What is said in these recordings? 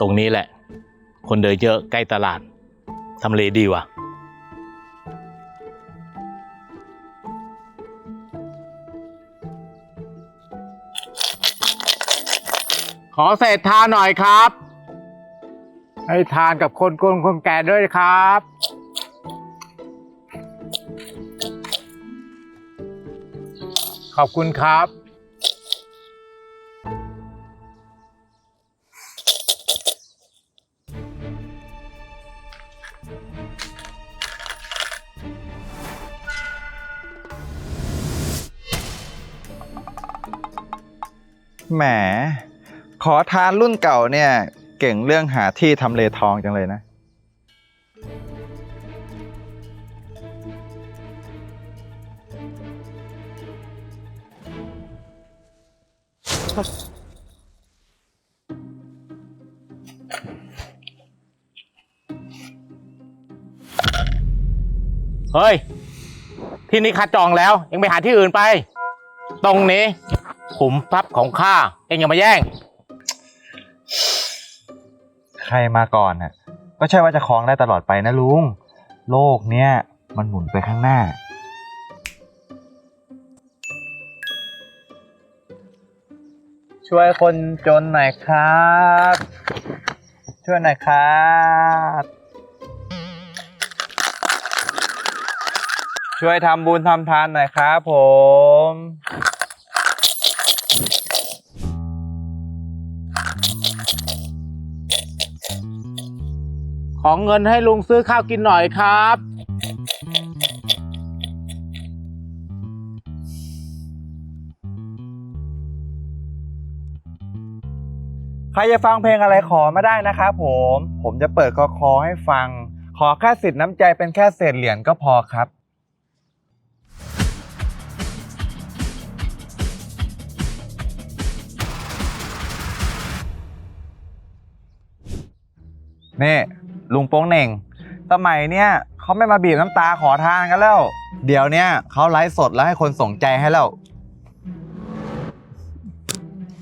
ตรงนี้แหละ คนเดินเยอะใกล้ตลาดทำเลดีว่ะ ขอเศษทานหน่อยครับ ให้ทานกับคนกนคนแก่ด้วยครับ ขอบคุณครับ แหม ขอทานรุ่นเก่าเนี่ย เก่งเรื่องหาที่ทำเลทองจังเลยนะ เฮ้ย ที่นี่ข้าจองแล้วเองไปหาที่อื่นไป ตรงนี้ ขุมทรัพย์ของข้าเองอย่ามาแย่ง ใครมาก่อนน่ะ ก็ใช่ว่าจะครองได้ตลอดไปนะลุง โลกเนี้ยมันหมุนไปข้างหน้า ช่วยคนจนหน่อยครับ ช่วยหน่อยครับ ช่วยทำบุญทำทานหน่อยครับผม ของเงินให้ลุงซื้อข้าวกินหน่อยครับ ใครจะฟังเพลงอะไรขอมาได้นะครับผม ผมจะเปิดคอคอให้ฟัง ขอแค่สิทธิ์น้ำใจเป็นแค่เศษเหรียญก็พอครับ นี่ลุงโป้งเหน่ง สมัยเนี้ยเขาไม่มาบีบน้ำตาขอทานกันแล้ว เดี๋ยวเนี้ยเขาไลฟ์สดแล้วให้คนส่งใจให้แล้ว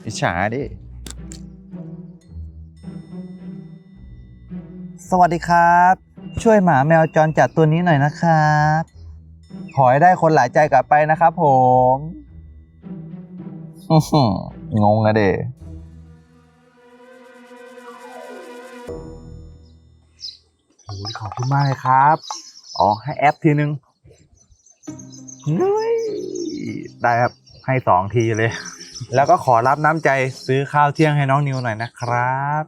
อิจฉาดิ สวัสดีครับ ช่วยหมาแมวจรจัดตัวนี้หน่อยนะครับ ขอให้ได้คนหลายใจกลับไปนะครับผม อื้อหืองงอะเด้ โอ้ยขอบคุณมากเลยครับ อ๋อ ให้แอปทีนึงนุ้ยได้ครับ ให้สองทีเลย แล้วก็ขอรับน้ำใจซื้อข้าวเที่ยงให้น้องนิวหน่อยนะครับ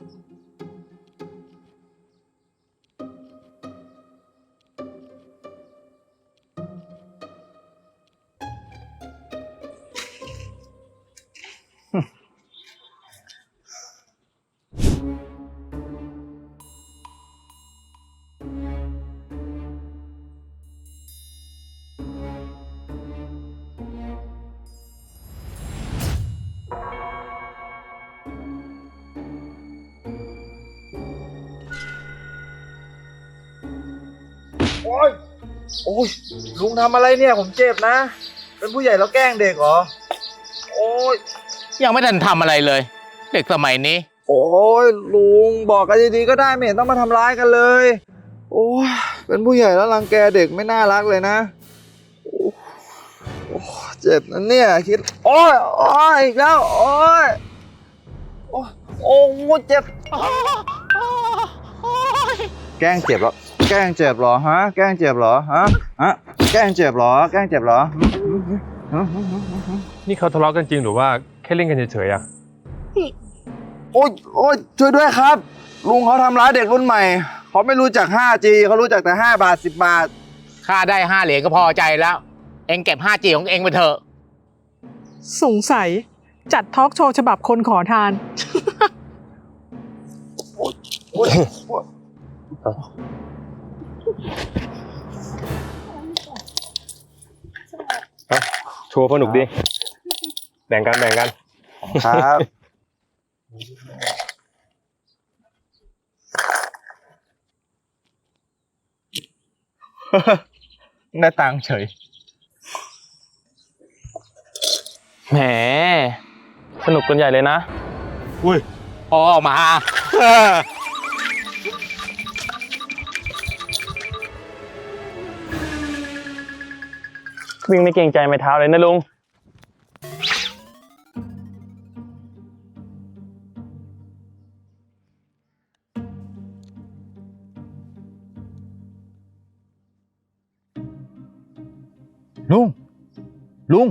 โอ้ยโอ้ยลุงทำอะไรเนี่ยผมเจ็บนะ เป็นผู้ใหญ่แล้วแกล้งเด็กเหรอ โอ้ยยังไม่ทันทำอะไรเลย เด็กสมัยนี้ โอ้ยลุงบอกกันดีๆก็ได้ไม่เห็นต้องมาทำร้ายกันเลย โอ้ยเป็นผู้ใหญ่แล้วรังแกเด็กไม่น่ารักเลยนะโอ้โอ้เจ็บนะเนี่ยคิดโอ้ยโอ้ยอีกแล้วโอ้ยโอ้ยโอ้ยเจ็บ แกล้งเจ็บเหรอ แกล้งเจ็บเหรอฮะ แกล้งเจ็บเหรอฮะฮะแกล้งเจ็บเหรอ แกล้งเจ็บเหรอ นี่เขาทะเลาะกันจริงหรือว่าแค่เล่นกันเฉยๆอะโอ้ยโอ้ยช่วยด้วยครับ ลุงเขาทำร้ายเด็กรุ่นใหม่ เขาไม่รู้จัก 5G เขารู้จักแต่ 5 บาท 10 บาทค่าได้ห้าเหรียญก็พอใจแล้ว เองเก็บ 5G ของเองไปเถอะ สงสัย จัดทอล์กโชว์ฉบับคนขอทาน โชว์สนุกดีแบ่งกันแบ่งกัน ครับ ได้ตังค์เฉย แหม สนุกกันใหญ่เลยนะพอออกมา วิ่งไม่เกรงใจไม้เท้าเลยนะลุงลุง ลุง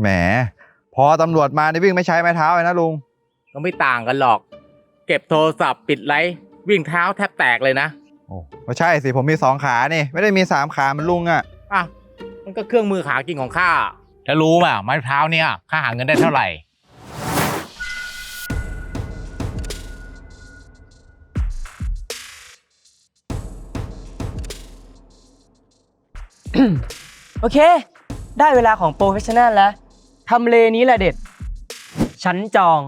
แหม พอตำรวจมานี่วิ่งไม่ใช้ไม้เท้าเลยนะลุง ก็ไม่ต่างกันหรอก เก็บโทรศัพท์ปิดไลท์วิ่งเท้าแทบแตกเลยนะโอ้ไม่ใช่สิผมมีสองขานี่ไม่ได้มีสามขาเหมันลุงอะ่ะอะมันก็เครื่องมือขากินของข้าจะรู้ป่ะไม้เท้าเนี่ยข้าหาเงินได้เท่าไหร่ โอเค ได้เวลาของโปรเฟชชั่นแนลแล้ว ทำเลนี้แหละเด็ดฉันจอง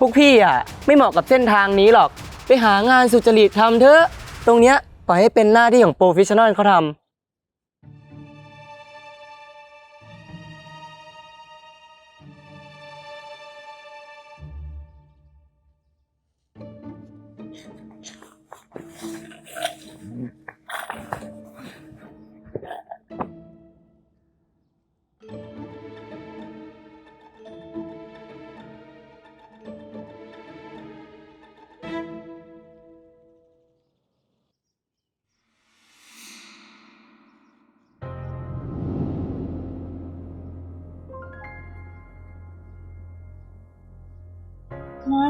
พวกพี่อะไม่เหมาะกับเส้นทางนี้หรอก ไปหางานสุจริตทำเถอะ ตรงเนี้ยปล่อยให้เป็นหน้าที่ของโปรเฟชชั่นอลเขาทำ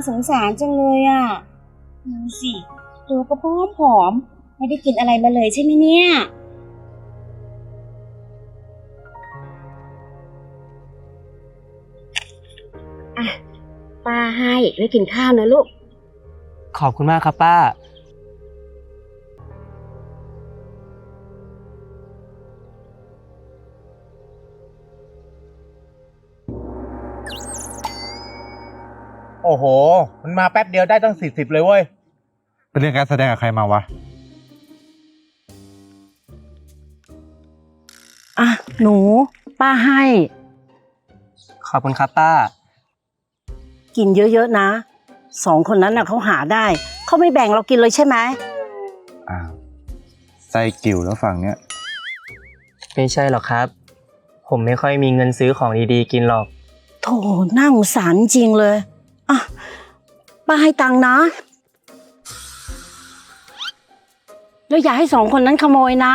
สงสารจังเลยอะดูสิตัวก็พร้อมผอมๆไม่ได้กินอะไรมาเลยใช่ไหมเนี่ย อะ ป้าให้ไว้กินข้าวนะลูก ขอบคุณมากครับป้า โอ้โห มันมาแป๊บเดียวได้ตั้งสี่สิบเลยเว้ย เป็นเรื่องการแสดงกับใครมาวะ อะ หนู ป้าให้ ขอบคุณครับป้า กินเยอะ ๆ นะ สองคนนั้นน่ะเขาหาได้ เขาไม่แบ่งเรากินเลยใช่ไหม อ้าวไส้กิ่วแล้วฝั่งเนี้ย ไม่ใช่หรอกครับ ผมไม่ค่อยมีเงินซื้อของดีๆ กินหรอก โถน่าสงสารจริงเลย อะป้าให้ตังค์นะ แล้วอย่าให้สองคนนั้นขโมยนะ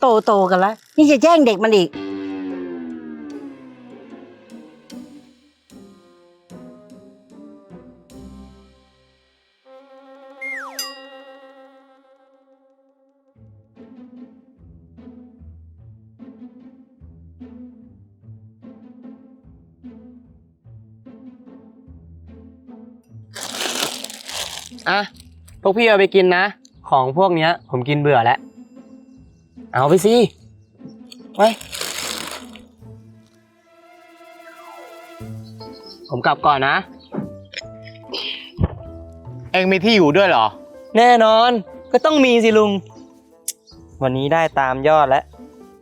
โตโตๆกันแล้วนี่จะแย่งเด็กมันอีก อะพวกพี่เอาไปกินนะ ของพวกเนี้ย ผมกินเบื่อแล้ว เอาไปสิไปผมกลับก่อนนะ เองมีที่อยู่ด้วยเหรอ แน่นอนก็ต้องมีสิลุง วันนี้ได้ตามยอดแล้ว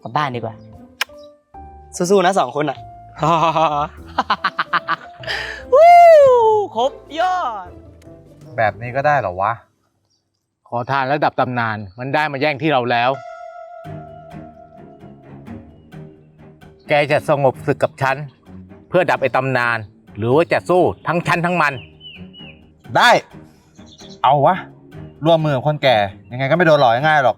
กลับบ้านดีกว่า สู้ๆนะสองคนอะ วู้ครบยอด แบบนี้ก็ได้เหรอวะ ขอทานระดับตำนาน มันได้มาแย่งที่เราแล้ว แกจะสงบศึกกับฉัน เพื่อดับไอ้ตำนาน หรือว่าจะสู้ทั้งฉันทั้งมัน ได้ เอาวะ ร่วมมือกับคนแก่ ยังไงก็ไม่โดนหลอกง่ายๆหรอก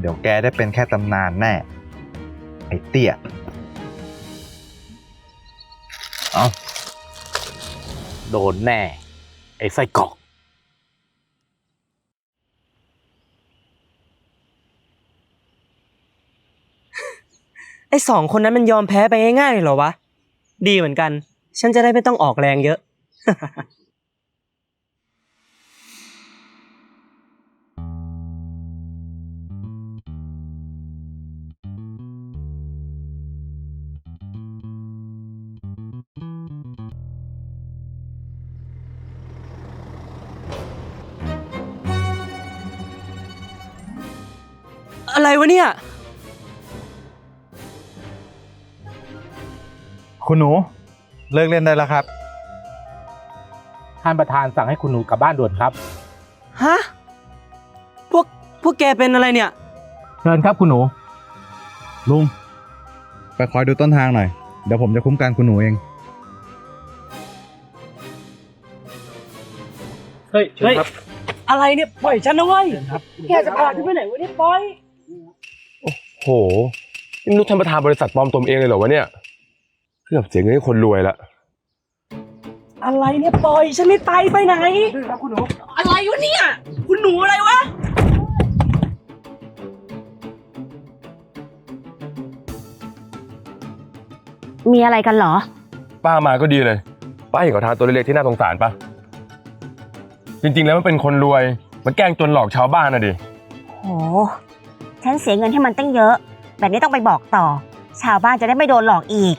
เดี๋ยวแกได้เป็นแค่ตำนานแน่ ไอ้เตี้ย เอา โดนแน่ ไอ้ไส้กรอกไอ้สองคนนั้นมันยอมแพ้ไปง่ายๆเลยเหรอวะ ดีเหมือนกัน ฉันจะได้ไม่ต้องออกแรงเยอะ อะไรวะเนี่ย คุณหนู เลิกเล่นได้แล้วครับ ท่านประธานสั่งให้คุณหนูกลับบ้านด่วนครับ ฮะ พวกพวกแกเป็นอะไรเนี่ย เชิญครับคุณหนู ลุง ไปคอยดูต้นทางหน่อย เดี๋ยวผมจะคุ้มกันคุณหนูเอง เฮ้ยเฮ้ย อะไรเนี่ย ปล่อยฉันนะเว้ยแกจะพาฉันไปไหนวะเนี่ยปล่อย โหนี่มนุษย์ท่านประธานบริษัทปลอมตัวเองเลยเหรอวะเนี่ยเกือบเสียเงินให้คนรวยละอะไรเนี่ยปล่อยฉันไม่ไปไปไหนคุณหนู อะไรวะเนี่ย คุณหนูอะไรวะ มีอะไรกันเหรอ ป้ามาก็ดีเลย ป้าเห็นขอทานตัวเล็กๆที่น่าสงสารปะจริงๆแล้วมันเป็นคนรวย มันแกล้งจนหลอกชาวบ้านนะดิ โห ฉันเสียเงินให้มันตั้งเยอะ แบบนี้ต้องไปบอกต่อ ชาวบ้านจะได้ไม่โดนหลอกอีก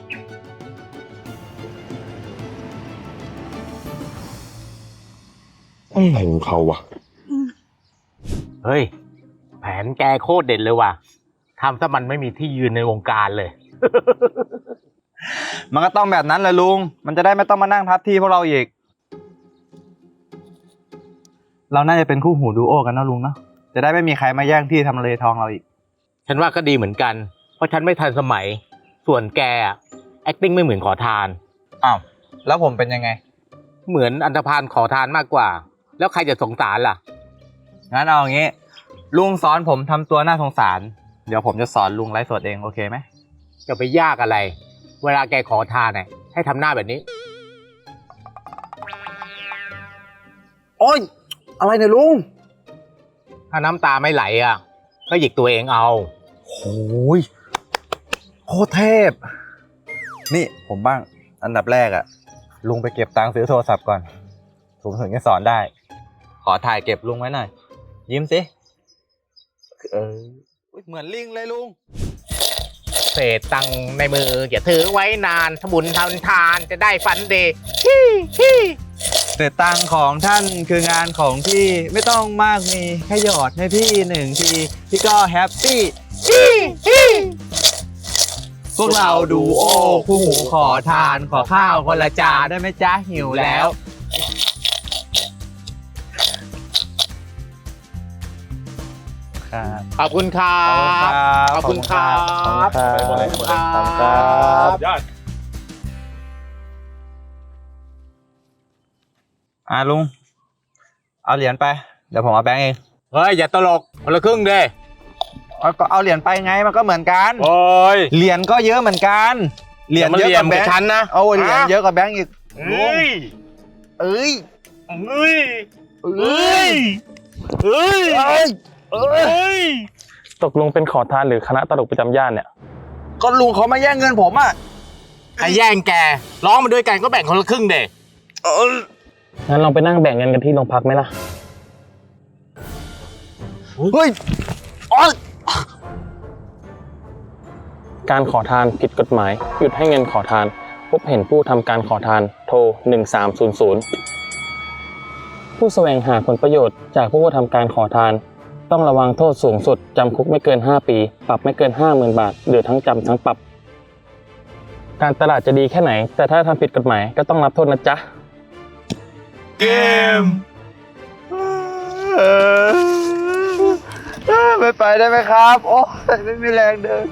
อะไรของเขาวะ เฮ้ย แผนแกโคตรเด็ดเลยว่ะทำซะมันไม่มีที่ยืนในวงการเลย มันก็ต้องแบบนั้นแหละลุง มันจะได้ไม่ต้องมานั่งทับที่พวกเราอีก เราน่าจะเป็นคู่หูดูโอกันนะลุงเนาะ จะได้ไม่มีใครมาแย่งที่ทำเลทองเราอีก ฉันว่าก็ดีเหมือนกัน เพราะฉันไม่ทันสมัย ส่วนแกอะ acting ไม่เหมือนขอทาน อ้าวแล้วผมเป็นยังไง เหมือนอันธพาลขอทานมากกว่า แล้วใครจะสงสารล่ะ งั้นเอาอย่างงี้ลุงสอนผมทำตัวน่าสงสาร เดี๋ยวผมจะสอนลุงไลฟ์สดเองโอเคไหมจะไปยากอะไร เวลาแกขอทานเนี่ยให้ทำหน้าแบบนี้ โอ้ยอะไรเนี่ยลุง ถ้าน้ำตาไม่ไหลอะ ก็หยิกตัวเองเอาโอ้ยโคตรเทพ นี่ผมบ้างอันดับแรกอะลุงไปเก็บตังค์ซื้อโทรศัพท์ก่อน ผมถึงจะสอนได้ ขอถ่ายเก็บลุงไว้หน่อย ยิ้มสิ เอออุ๊ยเหมือนลิงเลยลุง เศษตังค์ในมืออย่าถือไว้นานทำบุญทำทานจะได้ฟันเดย์ฮิฮิ แต่ตังค์ของท่านคืองานของพี่ไม่ต้องมากมีแค่หยอดให้พี่หนึ่งทีพี่ก็แฮปปี้พวกเราดูโอ้คู่หูขอทานขอข้าวคนละจานได้ไหมจ๊ะหิวแล้ว ครับขอบคุณครับ ขอบคุณครับ ขอบคุณครับ ขอบคุณครับขอบคุณครับยอด อ่าลุง เอาเหรียญไป เดี๋ยวผมเอาแบงค์เองเฮ้ย อย่าตลกคนละครึ่งเด้เอาก็เอาเหรียญไปไงมันก็เหมือนกัน โอ้ยเหรียญก็เยอะเหมือนกัน เหรียญเยอะกว่าแบงอย่ามาเหลี่ยมกับฉันค์นะเอาเหรียญเยอะกว่าแบงค์อีกเฮ้ยเอ้ยเฮ้ยเอ้ยเฮ้ยเอ้ยเฮ้ยตกลงเป็นขอทานหรือคณะตลกประจำย่านเนี่ย ก็ลุงเขามาแย่งเงินผมอะใครแย่งแกร้องมาด้วยกันก็แบ่งคนละครึ่งเด้เออ งั้นลองไปนั่งแบ่งเงินกันที่โรงพักไหมล่ะ เฮ้ยอ๋อการขอทานผิดกฎหมาย หยุดให้เงินขอทาน พบเห็นผู้ทำการขอทานโทร 1300 ผู้แสวงหาผลประโยชน์จากผู้กระทำการขอทาน ต้องระวังโทษสูงสุด จำคุกไม่เกิน 5 ปี ปรับไม่เกิน 50,000 บาท หรือทั้งจำทั้งปรับ การตลาดจะดีแค่ไหน แต่ถ้าทำผิดกฎหมายก็ต้องรับโทษนะจ๊ะ เกมไม่ไปได้ไหมครับ โอ้ยไม่มีแรงเดิน